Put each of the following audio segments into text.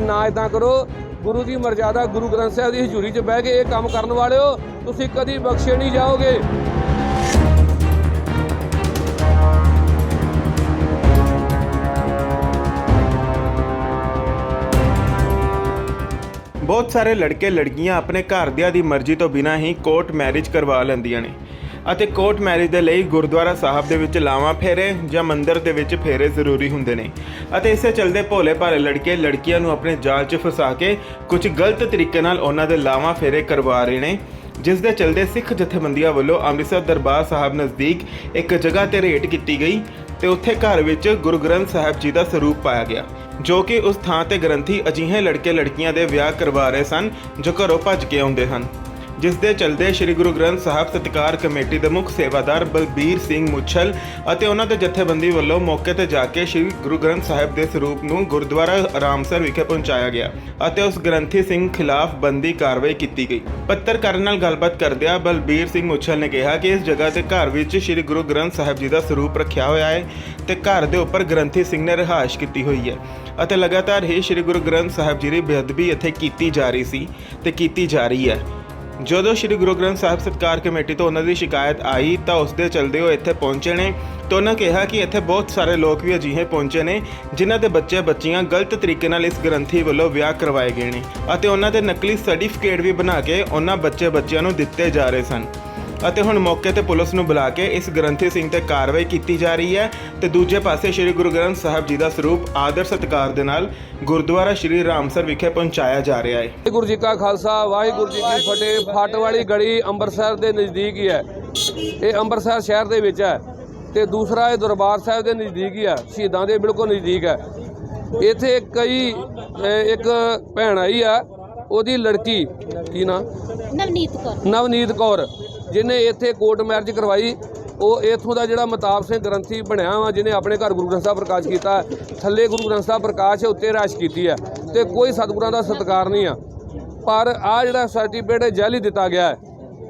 ਨਾ ਇਦਾਂ ਕਰੋ, ਗੁਰੂ ਦੀ ਮਰਜ਼ਾਦਾ ਗੁਰੂ ਗ੍ਰੰਥ ਸਾਹਿਬ ਦੀ ਹਜ਼ੂਰੀ 'ਚ ਬਹਿ ਕੇ ਇਹ ਕੰਮ ਕਰਨ ਵਾਲਿਓ, ਤੁਸੀਂ ਕਦੀ ਬਖਸ਼ੇ ਨਹੀਂ ਜਾਓਗੇ। ਬਹੁਤ ਸਾਰੇ ਲੜਕੇ ਲੜਕੀਆਂ ਆਪਣੇ ਘਰਦਿਆਂ ਦੀ ਮਰਜ਼ੀ ਤੋਂ ਬਿਨਾਂ ਹੀ ਕੋਰਟ ਮੈਰਿਜ ਕਰਵਾ ਲੈਂਦੀਆਂ ਨੇ। ਅਤੇ ਕੋਰਟ ਮੈਰਿਜ ਦੇ ਲਈ ਗੁਰਦੁਆਰਾ ਸਾਹਿਬ ਦੇ ਵਿੱਚ ਲਾਵਾਂ ਫੇਰੇ ਜਾਂ ਮੰਦਿਰ ਦੇ ਵਿੱਚ ਫੇਰੇ ਜ਼ਰੂਰੀ ਹੁੰਦੇ ਨੇ। ਅਤੇ ਇਸੇ ਚਲਦੇ ਭੋਲੇ ਭਾਲੇ ਲੜਕੇ ਲੜਕੀਆਂ ਨੂੰ ਆਪਣੇ ਜਾਲ 'ਚ ਫਸਾ ਕੇ ਕੁਝ ਗਲਤ ਤਰੀਕੇ ਨਾਲ ਉਹਨਾਂ ਦੇ ਲਾਵਾਂ ਫੇਰੇ ਕਰਵਾ ਰਹੇ ਨੇ। ਜਿਸ ਦੇ ਚਲਦੇ ਸਿੱਖ ਜਥੇਬੰਦੀਆਂ ਵੱਲੋਂ ਅੰਮ੍ਰਿਤਸਰ ਦਰਬਾਰ ਸਾਹਿਬ ਨਜ਼ਦੀਕ ਇੱਕ ਜਗ੍ਹਾ ਤੇ ਰੇਟ ਕੀਤੀ ਗਈ ਤੇ ਉੱਥੇ ਘਰ ਵਿੱਚ ਗੁਰੂ ਗ੍ਰੰਥ ਸਾਹਿਬ ਜੀ ਦਾ ਸਰੂਪ ਪਾਇਆ ਗਿਆ, ਜੋ ਕਿ ਉਸ ਥਾਂ ਤੇ ਗ੍ਰੰਥੀ ਅਜਿਹੇ ਲੜਕੇ ਲੜਕੀਆਂ ਦੇ ਵਿਆਹ ਕਰਵਾ ਰਹੇ ਸਨ, ਜੋ ਘਰੋਂ ਭੱਜ ਕੇ ਆਉਂਦੇ ਹਨ। ਜਿਸ ਦੇ ਚਲਦੇ ਸ੍ਰੀ ਗੁਰੂ ਗ੍ਰੰਥ ਸਾਹਿਬ ਸਤਿਕਾਰ ਕਮੇਟੀ ਦੇ ਮੁੱਖ ਸੇਵਾਦਾਰ ਬਲਬੀਰ ਸਿੰਘ ਮੁੱਛਲ ਅਤੇ ਉਹਨਾਂ ਦੇ ਜਥੇਬੰਦੀ ਵੱਲੋਂ ਮੌਕੇ ਤੇ ਜਾ ਕੇ ਸ੍ਰੀ ਗੁਰੂ ਗ੍ਰੰਥ ਸਾਹਿਬ ਦੇ ਸਰੂਪ ਨੂੰ ਗੁਰਦੁਆਰਾ ਰਾਮਸਰ ਵਿਖੇ ਪਹੁੰਚਾਇਆ ਗਿਆ ਅਤੇ ਉਸ ਗ੍ਰੰਥੀ ਸਿੰਘ ਖਿਲਾਫ ਬੰਦੀ ਕਾਰਵਾਈ ਕੀਤੀ ਗਈ। ਪੱਤਰਕਾਰਾਂ ਨਾਲ ਗੱਲਬਾਤ ਕਰਦਿਆਂ ਬਲਬੀਰ ਸਿੰਘ ਮੁੱਛਲ ਨੇ ਕਿਹਾ ਕਿ ਇਸ ਜਗ੍ਹਾ ਤੇ ਘਰ ਵਿੱਚ ਸ੍ਰੀ ਗੁਰੂ ਗ੍ਰੰਥ ਸਾਹਿਬ ਜੀ ਦਾ ਸਰੂਪ ਰੱਖਿਆ ਹੋਇਆ ਹੈ ਤੇ ਘਰ ਦੇ ਉੱਪਰ ਗ੍ਰੰਥੀ ਸਿੰਘ ਨੇ ਰਿਹਾਇਸ਼ ਕੀਤੀ ਹੋਈ ਹੈ ਅਤੇ ਲਗਾਤਾਰ ਹੀ ਸ੍ਰੀ ਗੁਰੂ ਗ੍ਰੰਥ ਸਾਹਿਬ ਜੀ ਦੀ ਬੇਅਦਬੀ ਇੱਥੇ ਕੀਤੀ ਜਾ ਰਹੀ ਸੀ ਤੇ ਕੀਤੀ ਜਾ ਰਹੀ ਹੈ। ਜਦੋਂ ਸ੍ਰੀ ਗੁਰੂ ਗ੍ਰੰਥ ਸਾਹਿਬ ਸਤਕਾਰ ਕਮੇਟੀ ਤੋਂ ਉਹਨਾਂ ਦੀ ਸ਼ਿਕਾਇਤ ਆਈ ਤਾਂ ਉਸ ਦੇ ਚਲਦੇ ਉਹ ਇੱਥੇ ਪਹੁੰਚੇ ਨੇ ਤਾਂ ਉਹਨਾਂ ਕਿਹਾ ਕਿ ਇੱਥੇ ਬਹੁਤ ਸਾਰੇ ਲੋਕ ਵੀ ਅਜਿਹੇ ਪਹੁੰਚੇ ਨੇ ਜਿਨ੍ਹਾਂ ਦੇ ਬੱਚੇ ਬੱਚੀਆਂ ਗਲਤ ਤਰੀਕੇ ਨਾਲ ਇਸ ਗ੍ਰੰਥੀ ਵੱਲੋਂ ਵਿਆਹ ਕਰਵਾਏ ਗਏ ਨੇ ਅਤੇ ਉਹਨਾਂ ਦੇ ਨਕਲੀ ਸਰਟੀਫਿਕੇਟ ਵੀ ਬਣਾ ਕੇ ਉਹਨਾਂ ਬੱਚੇ ਬੱਚਿਆਂ ਨੂੰ ਦਿੱਤੇ ਜਾ ਰਹੇ ਸਨ। ਅਤੇ ਹੁਣ ਮੌਕੇ ਤੇ ਪੁਲਿਸ ਨੂੰ ਬੁਲਾ ਕੇ ਇਸ ਗ੍ਰੰਥੀ ਸਿੰਘ ਤੇ ਕਾਰਵਾਈ ਕੀਤੀ ਜਾ ਰਹੀ ਹੈ। ਤੇ ਦੂਜੇ ਪਾਸੇ ਸ੍ਰੀ ਗੁਰੂ ਗ੍ਰੰਥ ਸਾਹਿਬ ਜੀ ਦਾ ਸਰੂਪ ਆਦਰ ਸਤਕਾਰ ਦੇ ਨਾਲ ਗੁਰਦੁਆਰਾ ਸ੍ਰੀ ਰਾਮਸਰ ਵਿਖੇ ਪਹੁੰਚਾਇਆ ਜਾ ਰਿਹਾ ਹੈ। ਵਾਹਿਗੁਰੂ ਜੀ ਕਾ ਖਾਲਸਾ ਵਾਹਿਗੁਰੂ ਜੀ ਕੀ ਫਤਿਹ। ਫੱਟ ਵਾਲੀ ਗਲੀ ਅੰਮ੍ਰਿਤਸਰ ਦੇ ਨਜ਼ਦੀਕ ਹੀ ਹੈ। ਇਹ ਅੰਮ੍ਰਿਤਸਰ ਸ਼ਹਿਰ ਦੇ ਵਿੱਚ ਹੈ ਤੇ ਦੂਸਰਾ ਇਹ ਦਰਬਾਰ ਸਾਹਿਬ ਦੇ ਨਜ਼ਦੀਕ ਹੀ ਹੈ। ਸ਼ਹੀਦਾਂ ਦੇ ਬਿਲਕੁਲ ਨਜ਼ਦੀਕ ਹੈ। ਇੱਥੇ ਕਈ ਇੱਕ ਭੈਣ ਆਈ ਆ ਉਹਦੀ ਲੜਕੀ ਕੀ ਨਾਂ? ਨਵਨੀਤ ਕੌਰ। ਨਵਨੀਤ ਕੌਰ। ਜਿਹਨੇ ਇੱਥੇ ਕੋਰਟ ਮੈਰਿਜ ਕਰਵਾਈ, ਉਹ ਇਥੋਂ ਦਾ ਜਿਹੜਾ ਮਤਾਬ ਸਿੰਘ ਗ੍ਰੰਥੀ ਬਣਿਆ ਵਾ, ਜਿਹਨੇ ਆਪਣੇ ਘਰ ਗੁਰੂ ਗ੍ਰੰਥ ਸਾਹਿਬ ਪ੍ਰਕਾਸ਼ ਕੀਤਾ, ਥੱਲੇ ਗੁਰੂ ਗ੍ਰੰਥ ਸਾਹਿਬ ਪ੍ਰਕਾਸ਼ ਉੱਤੇ ਰਾਸ਼ ਕੀਤੀ ਹੈ। ਤੇ ਕੋਈ ਸਤਿਗੁਰਾਂ ਦਾ ਸਤਿਕਾਰ ਨਹੀਂ ਆ। ਪਰ ਆ ਜਿਹੜਾ ਸਰਟੀਫਿਕੇਟ ਜਾਲੀ ਦਿੱਤਾ ਗਿਆ ਹੈ।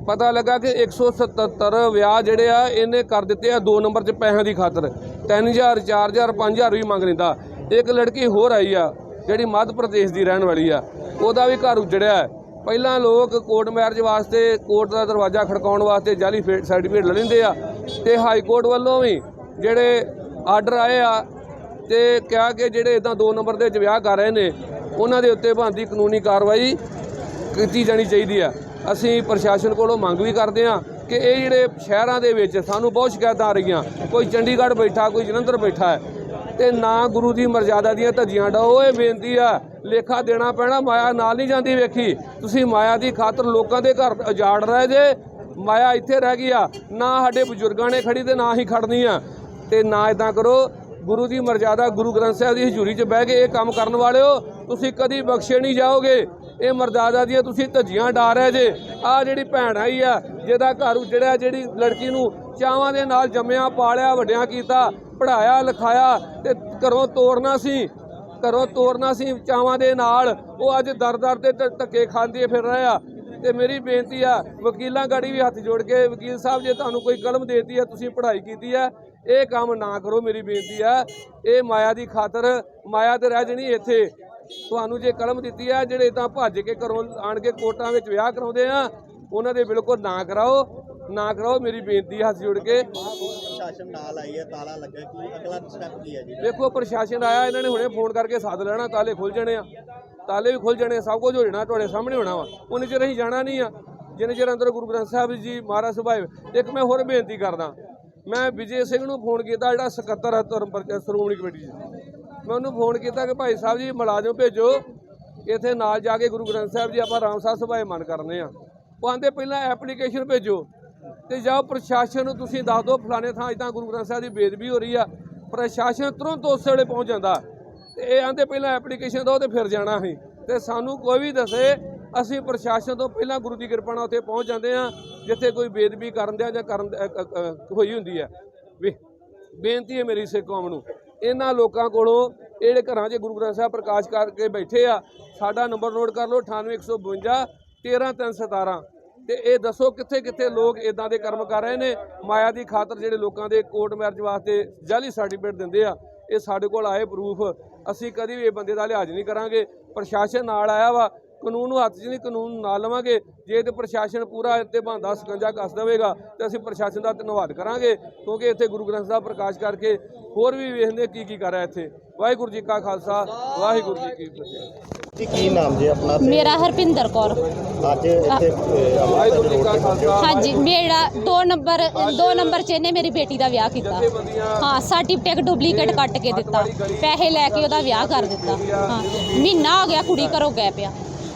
ਪਤਾ ਲੱਗਾ ਕਿ 177 ਵਿਆਹ ਜਿਹੜੇ ਆ, ਇਹਨੇ ਕਰ ਦਿੱਤੇ ਆ 2 ਨੰਬਰ 'ਚ ਪੈਸਿਆਂ ਦੀ ਖਾਤਰ। 3000 4000 5000 ਵੀ ਮੰਗ ਲੈਂਦਾ। ਇੱਕ ਲੜਕੀ ਹੋਰ ਆਈ ਆ, ਜਿਹੜੀ ਮੱਧ ਪ੍ਰਦੇਸ਼ ਦੀ ਰਹਿਣ ਵਾਲੀ ਆ। ਉਹਦਾ ਵੀ ਘਰ ਉਜੜਿਆ ਹੈ। ਪਹਿਲਾਂ ਲੋਕ ਕੋਰਟ ਮੈਰਿਜ ਵਾਸਤੇ, ਕੋਰਟ ਦਾ ਦਰਵਾਜ਼ਾ ਖੜਕਾਉਣ ਵਾਸਤੇ ਜਾਲੀ ਸਰਟੀਫਿਕੇਟ ਲੈ ਲੈਂਦੇ ਆ ਤੇ ਹਾਈ ਕੋਰਟ ਵੱਲੋਂ ਵੀ ਜਿਹੜੇ ਆਰਡਰ ਆਏ ਆ ਤੇ ਕਿਹਾ ਕਿ ਜਿਹੜੇ ਇਦਾਂ ਦੋ ਨੰਬਰ ਦੇ ਵਿੱਚ ਵਿਆਹ ਕਰ ਰਹੇ ਨੇ, ਉਹਨਾਂ ਦੇ ਉੱਤੇ ਬਣਦੀ ਕਾਨੂੰਨੀ ਕਾਰਵਾਈ ਕੀਤੀ ਜਾਣੀ ਚਾਹੀਦੀ ਆ। ਅਸੀਂ ਪ੍ਰਸ਼ਾਸਨ ਕੋਲੋਂ ਮੰਗ ਵੀ ਕਰਦੇ ਆ ਕਿ ਇਹ ਜਿਹੜੇ ਸ਼ਹਿਰਾਂ ਦੇ ਵਿੱਚ ਸਾਨੂੰ ਬਹੁਤ ਸ਼ਿਕਾਇਤਾਂ ਆ ਰਹੀਆਂ, ਕੋਈ ਚੰਡੀਗੜ੍ਹ ਬੈਠਾ, ਕੋਈ ਜਲੰਧਰ ਬੈਠਾ ਹੈ ਤੇ ਨਾ ਗੁਰੂ ਦੀ ਮਰਜ਼ਾਦਾ ਦੀਆਂ ਧੱਜੀਆਂ ਡਾਓ ਇਹ ਬੇਨਤੀ ਆ, ਲੇਖਾ ਦੇਣਾ ਪੈਣਾ, ਮਾਇਆ ਨਾਲ ਨਹੀਂ ਜਾਂਦੀ ਵੇਖੀ। ਤੁਸੀਂ ਮਾਇਆ ਦੀ ਖਾਤਰ ਲੋਕਾਂ ਦੇ ਘਰ ਉਜਾੜ ਰਹੇ ਜੇ, ਮਾਇਆ ਇੱਥੇ ਰਹਿ ਗਈ ਆ। ਨਾ ਸਾਡੇ ਬਜ਼ੁਰਗਾਂ ਨੇ ਖੜੀ ਤੇ ਨਾ ਹੀ ਖੜਨੀ ਆ। ਤੇ ਨਾ ਇਦਾਂ ਕਰੋ, ਗੁਰੂ ਦੀ ਮਰਜ਼ਾਦਾ ਗੁਰੂ ਗ੍ਰੰਥ ਸਾਹਿਬ ਦੀ ਹਜ਼ੂਰੀ 'ਚ ਬਹਿ ਕੇ ਇਹ ਕੰਮ ਕਰਨ ਵਾਲਿਓ, ਤੁਸੀਂ ਕਦੀ ਬਖਸ਼ੇ ਨਹੀਂ ਜਾਓਗੇ। ਇਹ ਮਰਜ਼ਾਦਾ ਦੀਆਂ ਤੁਸੀਂ ਧੱਜੀਆਂ ਡਾ ਰਹੇ ਜੇ। ਆ ਜਿਹੜੀ ਭੈਣ ਆਈ ਆ, ਜਿਹਦਾ ਘਰ ਉਜੜਿਆ, ਜਿਹੜੀ ਲੜਕੀ ਨੂੰ ਚਾਵਾਂ ਦੇ ਨਾਲ ਜੰਮਿਆ, ਪਾਲਿਆ, ਵੱਡਿਆਂ ਕੀਤਾ ਪੜਾਇਆ ਲਿਖਾਇਆ ਤੇ ਘਰੋਂ ਤੋਰਨਾ ਸੀ, ਘਰੋਂ ਤੋਰਨਾ ਸੀ ਚਾਵਾਂ ਦੇ ਨਾਲ, ਉਹ ਅੱਜ ਦਰ-ਦਰ ਤੇ ਧੱਕੇ ਖਾਂਦੇ ਫਿਰ ਰਿਹਾ ਆ। ਤੇ ਮੇਰੀ ਬੇਨਤੀ ਆ, ਵਕੀਲਾਂ ਗਾੜੀ ਵੀ ਹੱਥ ਜੋੜ ਕੇ, ਵਕੀਲ ਸਾਹਿਬ, ਜੇ ਤੁਹਾਨੂੰ ਕੋਈ ਕਲਮ ਦੇਤੀ ਆ, ਤੁਸੀਂ ਪੜ੍ਹਾਈ ਕੀਤੀ ਆ ਇਹ ਕੰਮ ਨਾ ਕਰੋ ਮੇਰੀ ਬੇਨਤੀ ਆ। ਇਹ ਮਾਇਆ ਦੀ ਖਾਤਰ ਮਾਇਆ ਤੇ ਰਹਿ ਜਣੀ ਇੱਥੇ। ਤੁਹਾਨੂੰ ਜੇ ਕਲਮ ਦਿੱਤੀ ਆ ਜਿਹੜੇ ਤਾਂ ਭੱਜ ਕੇ ਘਰੋਂ ਆਣ ਕੇ ਕੋਰਟਾਂ ਵਿੱਚ ਵਿਆਹ ਕਰਾਉਂਦੇ ਆ ਉਹਨਾਂ ਦੇ ਬਿਲਕੁਲ ਨਾ ਕਰਾਓ। ਨਾ ਕਰਾਓ ਮੇਰੀ ਬੇਨਤੀ ਹੱਥ ਜੋੜ ਕੇ। ਸ਼ਾਸਨ ਨਾਲ ਆਈ ਹੈ ਤਾਲਾ ਲੱਗਾ ਕੀ ਅਗਲਾ ਸਟੈਪ ਕੀ ਹੈ ਜੀ? ਦੇਖੋ ਪ੍ਰਸ਼ਾਸਨ ਆਇਆ ਇਹਨਾਂ ਨੇ ਹੁਣੇ ਫੋਨ ਕਰਕੇ ਸੱਦ ਲੈਣਾ ਤਾਲੇ ਖੁੱਲ ਜਾਣੇ ਆ। ਤਾਲੇ ਵੀ ਖੁੱਲ ਜਾਣੇ ਆ, ਸਭ ਕੁਝ ਹੋ ਜਾਣਾ ਤੁਹਾਡੇ ਸਾਹਮਣੇ ਹੋਣਾ ਵਾ। ਉਹਨੇ ਚਿਰ ਅਸੀਂ ਜਾਣਾ ਨਹੀਂ ਆ। ਜਿੰਨੇ ਚਿਰ ਅੰਦਰ ਗੁਰੂ ਗ੍ਰੰਥ ਸਾਹਿਬ ਜੀ ਮਹਾਰਾਜ ਸੁਭਾਏ ਇੱਕ ਮੈਂ ਹੋਰ ਬੇਨਤੀ ਕਰਦਾ। ਮੈਂ ਵਿਜੇ ਸਿੰਘ ਨੂੰ ਫੋਨ ਕੀਤਾ, ਜਿਹੜਾ ਸਕੱਤਰ ਹੈ ਧਰਮ ਸ਼੍ਰੋਮਣੀ ਕਮੇਟੀ ਦਾ। ਮੈਂ ਉਹਨੂੰ ਫੋਨ ਕੀਤਾ ਕਿ ਭਾਈ ਸਾਹਿਬ ਜੀ ਮੁਲਾਜ਼ਮ ਭੇਜੋ, ਇੱਥੇ ਨਾਲ ਜਾ ਕੇ ਗੁਰੂ ਗ੍ਰੰਥ ਸਾਹਿਬ ਜੀ ਆਪਾਂ ਰਾਮਸਾ ਸੁਭਾਏ ਮਨ ਕਰਨੇ ਆ। ਉਹ ਆਂਦੇ ਪਹਿਲਾਂ ਐਪਲੀਕੇਸ਼ਨ ਭੇਜੋ ਤੇ ਜਾਓ ਪ੍ਰਸ਼ਾਸਨ ਨੂੰ ਤੁਸੀਂ ਦੱਸ ਦਿਓ, ਫਲਾਣੇ ਥਾਂ ਇਦਾਂ ਗੁਰੂ ਗ੍ਰੰਥ ਸਾਹਿਬ ਦੀ ਬੇਦਬੀ ਹੋ ਰਹੀ ਆ, ਪ੍ਰਸ਼ਾਸਨ ਤੁਰੰਤ ਉਸ ਵੇਲੇ ਪਹੁੰਚ ਜਾਂਦਾ। ਤੇ ਇਹ ਆਂਦੇ ਪਹਿਲਾਂ ਐਪਲੀਕੇਸ਼ਨ ਦਿਓ ਤੇ ਫਿਰ ਜਾਣਾ ਸੀ ਤੇ ਸਾਨੂੰ ਕੋਈ ਵੀ ਦੱਸੇ, ਅਸੀਂ ਪ੍ਰਸ਼ਾਸਨ ਤੋਂ ਪਹਿਲਾਂ ਗੁਰੂ ਦੀ ਕਿਰਪਾ ਨਾਲ ਉੱਥੇ ਪਹੁੰਚ ਜਾਂਦੇ ਆ। ਜਿੱਥੇ ਕੋਈ ਬੇਦਬੀ ਕਰਨ ਦਿਆ ਜਾਂ ਕਰਨ ਹੋਈ ਹੁੰਦੀ ਹੈ। ਵੀ ਬੇਨਤੀ ਹੈ ਮੇਰੀ ਸਿੱਖ ਕੌਮ ਨੂੰ। ਇਹਨਾਂ ਲੋਕਾਂ ਕੋਲੋਂ ਇਹ ਜਿਹੜੇ ਘਰਾਂ 'ਚ ਗੁਰੂ ਗ੍ਰੰਥ ਸਾਹਿਬ ਪ੍ਰਕਾਸ਼ ਕਰਕੇ ਬੈਠੇ ਆ। ਸਾਡਾ ਨੰਬਰ ਨੋਟ ਕਰ ਲਓ 98152 13317 ਤੇ ਇਹ ਦੱਸੋ ਕਿੱਥੇ ਕਿੱਥੇ ਲੋਕ ਇਦਾਂ ਦੇ ਕਰਮ ਕਰ ਰਹੇ ਨੇ? ਮਾਇਆ ਦੀ ਖਾਤਰ ਜਿਹੜੇ ਲੋਕਾਂ ਦੇ ਕੋਰਟ ਮੈਰਿਜ ਵਾਸਤੇ ਜਾਲੀ ਸਰਟੀਫਿਕੇਟ ਦਿੰਦੇ ਆ, ਇਹ ਸਾਡੇ ਕੋਲ ਆਏ ਪ੍ਰੂਫ ਅਸੀਂ ਕਦੀ ਵੀ ਇਹ ਬੰਦੇ ਦਾ ਲਿਹਾਜ਼ ਨਹੀਂ ਕਰਾਂਗੇ। ਪ੍ਰਸ਼ਾਸਨ ਨਾਲ ਆਇਆ ਵਾ ਕਾਨੂੰਨ ਨੂੰ ਹੱਥ 'ਚ ਨਹੀਂ ਕਾਨੂੰਨ ਨਾਲ ਲਵਾਂਗੇ। ਜੇ ਤੇ ਪ੍ਰਸ਼ਾਸਨ ਪੂਰਾ ਇੱਥੇ ਬੰਦਾ ਸਕੰਜਾ ਕੱਸ ਦੇਵੇਗਾ ਤੇ ਅਸੀਂ ਪ੍ਰਸ਼ਾਸਨ ਦਾ ਧੰਨਵਾਦ ਕਰਾਂਗੇ ਕਿਉਂਕਿ ਇੱਥੇ ਗੁਰੂ ਗ੍ਰੰਥ ਸਾਹਿਬ ਪ੍ਰਕਾਸ਼ ਕਰਕੇ ਹੋਰ ਵੀ ਵੇਖਦੇ ਕੀ ਕੀ ਕਰ ਰਿਹਾ ਇੱਥੇ। ਵਾਹਿਗੁਰੂ ਜੀ ਕਾ ਖਾਲਸਾ ਵਾਹਿਗੁਰੂ ਜੀ ਕੀ ਫਤਿਹ। ਜੀ ਕੀ ਨਾਮ ਜੀ ਆਪਣਾ ਤੇ? ਮੇਰਾ ਹਰਪਿੰਦਰ ਕੌਰ। ਅੱਜ ਇੱਥੇ ਵਾਹਿਗੁਰੂ ਜੀ ਕਾ। ਖਾਲਸਾ। ਹਾਂਜੀ ਮੇਰਾ 2 ਨੰਬਰ 2 ਨੰਬਰ 'ਚ ਇਹਨੇ ਮੇਰੀ ਬੇਟੀ ਦਾ ਵਿਆਹ ਕੀਤਾ। ਹਾਂ ਸਰਟੀਫਿਕੇਟ ਡੁਪਲੀਕੇਟ ਕੱਟ ਕੇ ਦਿੱਤਾ। ਪੈਸੇ ਲੈ ਕੇ ਉਹਦਾ ਵਿਆਹ ਕਰ ਦਿੱਤਾ। ਹਾਂ ਮਹੀਨਾ ਹੋ ਗਿਆ ਕੁੜੀ ਘਰੋਂ ਗਏ ਪਿਆ।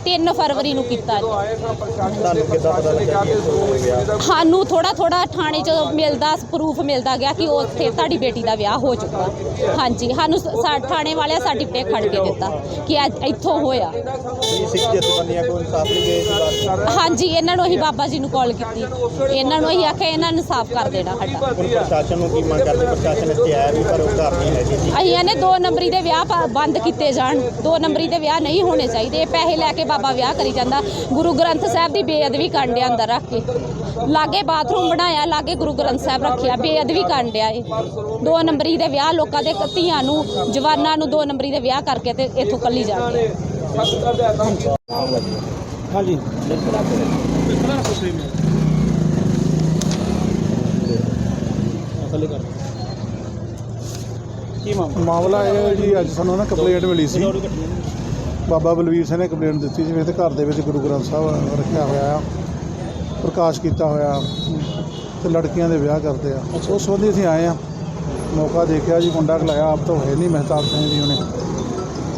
3 ਫਰਵਰੀ ਨੂੰ ਕੀਤਾ ਇਹਨੇ। ਆਏ ਸਾਂ ਪ੍ਰਸ਼ਾਸਨ ਤੁਹਾਨੂੰ ਕਿੱਦਾਂ ਪਤਾ ਲੱਗਾ ਕਿ ਇਹ ਹੋ ਗਿਆ ਸਾਨੂੰ ਥੋੜਾ ਥੋੜਾ ਥਾਣੇ 'ਚ ਮਿਲਦਾ ਪ੍ਰੂਫ ਮਿਲਦਾ ਗਿਆ ਕਿ ਉੱਥੇ ਤੁਹਾਡੀ ਬੇਟੀ ਦਾ ਵਿਆਹ ਹੋ ਚੁੱਕਾ। ਹਾਂਜੀ ਸਾਨੂੰ ਸ- ਸਾ- ਥਾਣੇ ਵਾਲਿਆਂ ਸਰਟੀਫਿਕੇਟ ਖੜ ਕੇ ਦਿੱਤਾ ਕਿ ਇਹ ਇੱਥੋਂ ਹੋਇਆ। ਕੀ ਸਿੱਖ ਜਥੇਬੰਦੀਆਂ ਕੋਲ ਇਨਸਾਫ ਲਈ ਗਏ ਇਸ ਵਾਰ ਹਾਂਜੀ ਇਹਨਾਂ ਨੂੰ ਅਸੀਂ ਬਾਬਾ ਜੀ ਨੂੰ ਕਾਲ ਕੀਤੀ। ਇਹਨਾਂ ਨੂੰ ਅਸੀਂ ਆਖਿਆ ਇਹਨਾਂ ਨੂੰ ਸਾਫ਼ ਕਰ ਦੇਣਾ ਸਾਡਾ। ਹੁਣ ਪ੍ਰਸ਼ਾਸਨ ਨੂੰ ਕੀ ਮੰਗ ਕਰਦੇ? ਪ੍ਰਸ਼ਾਸਨ ਇੱਥੇ ਆਇਆ ਵੀ ਪਰ ਉਹ ਘਰ ਨਹੀਂ ਹੈਗੀ ਜੀ। ਅਸੀਂ ਇਹਨੇ ਦੋ ਨੰਬਰੀ ਦੇ ਵਿਆਹ ਪ- ਬੰਦ ਕੀਤੇ ਜਾਣ। ਦੋ ਨੰਬਰੀ ਦੇ ਵਿਆਹ ਨਹੀਂ ਹੋਣੇ ਚਾਹੀਦੇ। ਇਹ ਪੈਸੇ ਲੈ ਕੇ ਬਾਬਾ ਵਿਆਹ ਕਰੀ ਜਾਂਦਾ। ਗੁਰੂ ਗ੍ਰੰਥ ਸਾਹਿਬ ਦੀ ਬੇਅਦਬੀ ਕਰਨ ਡਿਆ ਅੰਦਰ ਰੱਖ ਕੇ। ਲਾਗੇ ਬਾਥਰੂਮ ਬਣਾਇਆ ਲਾਗੇ ਗੁਰੂ ਗ੍ਰੰਥ ਸਾਹਿਬ ਰੱਖਿਆ। ਬੇਅਦਬੀ ਕਰਨ ਡਿਆ ਇਹ। ਦੋ ਨੰਬਰੀ ਦੇ ਵਿਆਹ ਲੋਕਾਂ ਦੇ ਧੀਆਂ ਨੂੰ ਜਵਾਨਾਂ ਨੂੰ ਦੋ ਨੰਬਰੀ ਦੇ ਵਿਆਹ ਕਰਕੇ ਤੇ ਇੱਥੋਂ ਕੱਲੀ ਜਾਂਦੇ ਹਾਂਜੀ ਕੀ। ਮਾਮਲਾ ਮਾਮਲਾ ਇਹ ਹੈ ਜੀ ਅੱਜ ਸਾਨੂੰ ਨਾ ਕੰਪਲੇਂਟ ਮਿਲੀ ਸੀ। ਬਾਬਾ ਬਲਵੀਰ ਸਿੰਘ ਨੇ ਕੰਪਲੇਂਟ ਦਿੱਤੀ ਜਿਵੇਂ ਤੇ ਘਰ ਦੇ ਵਿੱਚ ਗੁਰੂ ਗ੍ਰੰਥ ਸਾਹਿਬ ਰੱਖਿਆ ਹੋਇਆ ਆ ਪ੍ਰਕਾਸ਼ ਕੀਤਾ ਹੋਇਆ ਤੇ ਲੜਕੀਆਂ ਦੇ ਵਿਆਹ ਕਰਦੇ ਆ। ਉਸ ਸੰਬੰਧੀ ਅਸੀਂ ਆਏ ਆ। ਮੌਕਾ ਦੇਖਿਆ ਜੀ ਮੁੰਡਾ ਖਲਾਇਆ ਆਪ ਤਾਂ ਹੋਏ ਨਹੀਂ ਮਹਿਤਾਬ ਸਿੰਘ ਜੀ ਉਹਨੇ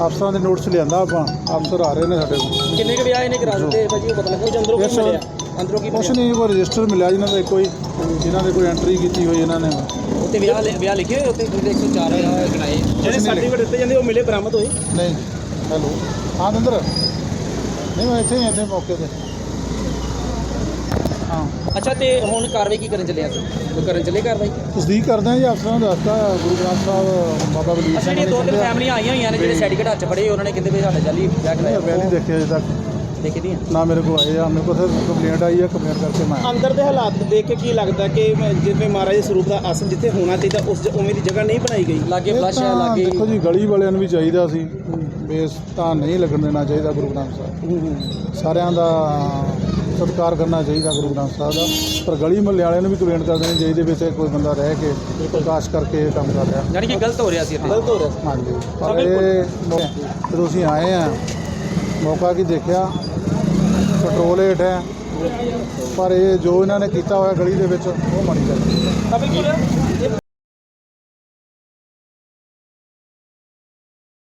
ਅਫਸਰਾਂ ਦੇ ਨੋਟਿਸ ਲਿਆਂਦਾ ਆਪਾਂ ਅਫਸਰ ਆ ਰਹੇ ਨੇ ਸਾਡੇ ਕੋਲ। ਕਿੰਨੇ ਕੁ ਵਿਆਹ ਇਹਨੇ ਕਰਾ ਦਿੱਤੇ? ਭਾਜੀ ਉਹ ਪਤਾ ਲੱਗਾ ਅੰਦਰੋਂ ਕੀ ਮਿਲਿਆ? ਅੰਦਰੋਂ ਕੀ ਕੁਛ ਨਹੀਂ ਕੋਈ ਰਜਿਸਟਰ ਮਿਲਿਆ ਜਿਨ੍ਹਾਂ ਦੇ ਕੋਈ ਜਿਨ੍ਹਾਂ ਦੇ ਕੋਈ ਐਂਟਰੀ ਕੀਤੀ ਹੋਈ ਇਹਨਾਂ ਨੇ। ਉੱਤੇ ਵਿਆਹ ਵਿਆਹ ਲਿਖੇ ਹੋਏ ਉੱਤੇ 104 ਵਿਆਹ ਗਣਾਏ ਜਿਹੜੇ ਸਰਟੀਫਿਕੇਟ ਦਿੱਤੇ ਜਾਂਦੇ ਉਹ ਮਿਲੇ ਬਰਾਮਦ ਹੋਏ? ਨਹੀਂ। ਹੈਲੋ ਹਾਂ ਦੰਦਰ ਨਹੀਂ ਮੈਂ ਇੱਥੇ ਹੀ ਹਾਂ, ਇੱਥੇ ਮੌਕੇ ਤੇ ਹਾਂ ਅੱਛਾ ਤੇ ਹੁਣ ਕਾਰਵਾਈ ਕੀ ਕਰਨ ਚੱਲੇ ਆ ਕੋਈ ਕਰਨ ਚੱਲੇ ਕਾਰਵਾਈ ਤਸਦੀਕ ਕਰਦੇ ਹਾਂ ਜੀ ਅਫਸਰਾਂ ਨੇ ਦੱਸਤਾ ਗੁਰੂ ਗ੍ਰੰਥ ਸਾਹਿਬ ਬਾਬਾ ਬਲਵੀਰ ਅੱਛਾ ਜਿਹੜੀਆਂ ਨੇ ਦੋ ਤਿੰਨ। ਫੈਮਲੀਆਂ ਆਈਆਂ ਹੋਈਆਂ ਨੇ ਜਿਹੜੇ ਸਰਟੀਫਿਕੇਟ ਹੱਥ 'ਚ ਫੜੇ ਉਹਨਾਂ ਨੇ ਕਹਿੰਦੇ ਵੀ ਸਾਡਾ ਜਾਲੀ ਵਿਆਹ ਨਹੀਂ ਮੈਂ ਨਹੀਂ ਕਰਾਇਆ ਦੇਖਿਆ ਅਜੇ ਤੱਕ ਦੇਖੀ ਦੀਆਂ? ਨਾ ਮੇਰੇ ਕੋਲ ਆਏ ਆ ਮੇਰੇ ਕੋਲ ਸਿਰਫ ਕੰਪਲੇਂਟ ਆਈ ਹੈ ਕੰਪਲੇਂਟ ਕਰਕੇ ਮੈਂ ਆਇਆ। ਅੰਦਰ ਦੇ ਹਾਲਾਤ ਦੇਖ ਕੇ ਕੀ ਲੱਗਦਾ ਕਿ ਜਿਵੇਂ ਮਹਾਰਾਜ ਦੇ ਸਰੂਪ ਦਾ ਆਸਨ ਜਿੱਥੇ ਹੋਣਾ ਚਾਹੀਦਾ ਉਸ ਜ- ਉਵੇਂ ਦੀ ਜਗ੍ਹਾ ਨਹੀਂ ਬਣਾਈ ਗਈ। ਲਾਗੇ ਇਹ ਫਲਸ਼ ਹੈ ਤਾਂ ਲਾਗੇ ਦੇਖੋ ਜੀ ਗਲੀ ਵਾਲਿਆਂ ਨੂੰ ਵੀ ਚਾਹੀਦਾ ਸੀ। ਬੇਸ ਤਾਂ ਨਹੀਂ ਲੱਗਣ ਦੇਣਾ ਚਾਹੀਦਾ ਗੁਰੂ ਗ੍ਰੰਥ ਸਾਹਿਬ। ਸਾਰਿਆਂ ਦਾ ਸਤਿਕਾਰ ਕਰਨਾ ਚਾਹੀਦਾ ਗੁਰੂ ਗ੍ਰੰਥ ਸਾਹਿਬ ਦਾ। ਪਰ ਗਲੀ ਮੁਹੱਲੇ ਵਾਲਿਆਂ ਨੂੰ ਵੀ ਕੰਪਲੇਂਟ ਕਰ ਦੇਣੀ ਚਾਹੀਦੀ ਵੀ ਇੱਥੇ ਕੋਈ ਬੰਦਾ ਰਹਿ ਕੇ ਪ੍ਰਕਾਸ਼ ਕਰਕੇ ਇਹ ਕੰਮ ਕਰ ਰਿਹਾ। ਯਾਨੀ ਕਿ ਗਲਤ ਹੋ ਰਿਹਾ ਸੀ ਇੱਥੇ। ਗਲਤ ਹੋ ਰਿਹਾ ਹਾਂਜੀ। ਪਰ ਇਹ ਮੌ- ਜਦੋਂ ਅਸੀਂ ਆਏ ਆ ਮੌਕਾ ਕੀ ਦੇਖਿਆ? ਪੈਟਰੋਲ ਹੇਠ ਹੈ। ਪਰ ਇਹ ਜੋ ਇਹਨਾਂ ਨੇ ਕੀਤਾ ਹੋਇਆ ਗਲੀ ਦੇ ਵਿੱਚ, ਉਹ ਮਾੜੀ ਗੱਲ ਹੈ।